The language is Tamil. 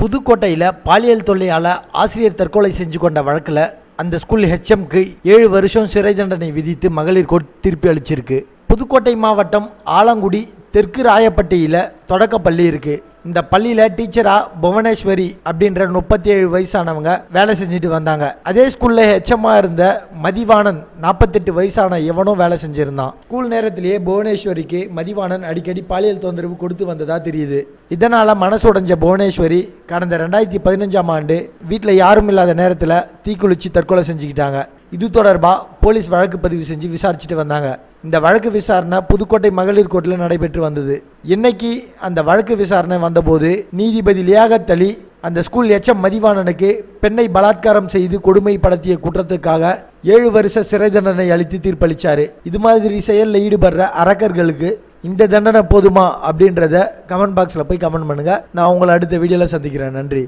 புதுக்கோட்டையில் பாலியல் தொல்லையால் ஆசிரியர் தற்கொலை செஞ்சு கொண்ட வழக்கில் அந்த ஸ்கூல் ஹெச்எம்க்கு ஏழு வருஷம் சிறை தண்டனை விதித்து மகளிர் கோர்ட் தீர்ப்பு அளிச்சிருக்கு. புதுக்கோட்டை மாவட்டம் ஆலங்குடி தெற்கு ராயப்பட்டியில் தொடக்கப்பள்ளி இருக்குது இந்த பள்ளியில் டீச்சராக புவனேஸ்வரி அப்படின்ற முப்பத்தி ஏழு வயசானவங்க வேலை செஞ்சுட்டு வந்தாங்க. அதே ஸ்கூலில் ஹெச்எம்மாக இருந்த மதிவாணன் நாற்பத்தெட்டு வயசான எவனும் வேலை செஞ்சுருந்தான். ஸ்கூல் நேரத்திலேயே புவனேஸ்வரிக்கு மதிவாணன் அடிக்கடி பாலியல் தொந்தரவு கொடுத்து வந்ததாக தெரியுது. இதனால் மனசுடைஞ்ச புவனேஸ்வரி கடந்த ரெண்டாயிரத்தி பதினஞ்சாம் ஆண்டு வீட்டில் யாரும் இல்லாத நேரத்தில் தீக்குளிச்சு தற்கொலை செஞ்சுக்கிட்டாங்க. இது தொடர்பாக போலீஸ் வழக்கு பதிவு செஞ்சு விசாரிச்சுட்டு வந்தாங்க. இந்த வழக்கு விசாரணை புதுக்கோட்டை மகளிர் கோர்ட்டில் நடைபெற்று வந்தது. இன்னைக்கு அந்த வழக்கு விசாரணை வந்தபோது நீதிபதி லியாகத் அலி அந்த ஸ்கூல் எச்எம் மதிவாணனுக்கு பெண்ணை பலாத்காரம் செய்து கொடுமைப்படுத்திய குற்றத்துக்காக ஏழு வருஷ சிறை தண்டனை அளித்து தீர்ப்பளித்தார் இது மாதிரி செயலில் ஈடுபடுற அரக்கர்களுக்கு இந்த தண்டனை போதுமா அப்படின்றத கமெண்ட் பாக்ஸில் போய் கமெண்ட் பண்ணுங்க. நான் உங்களை அடுத்த வீடியோவில் சந்திக்கிறேன். நன்றி.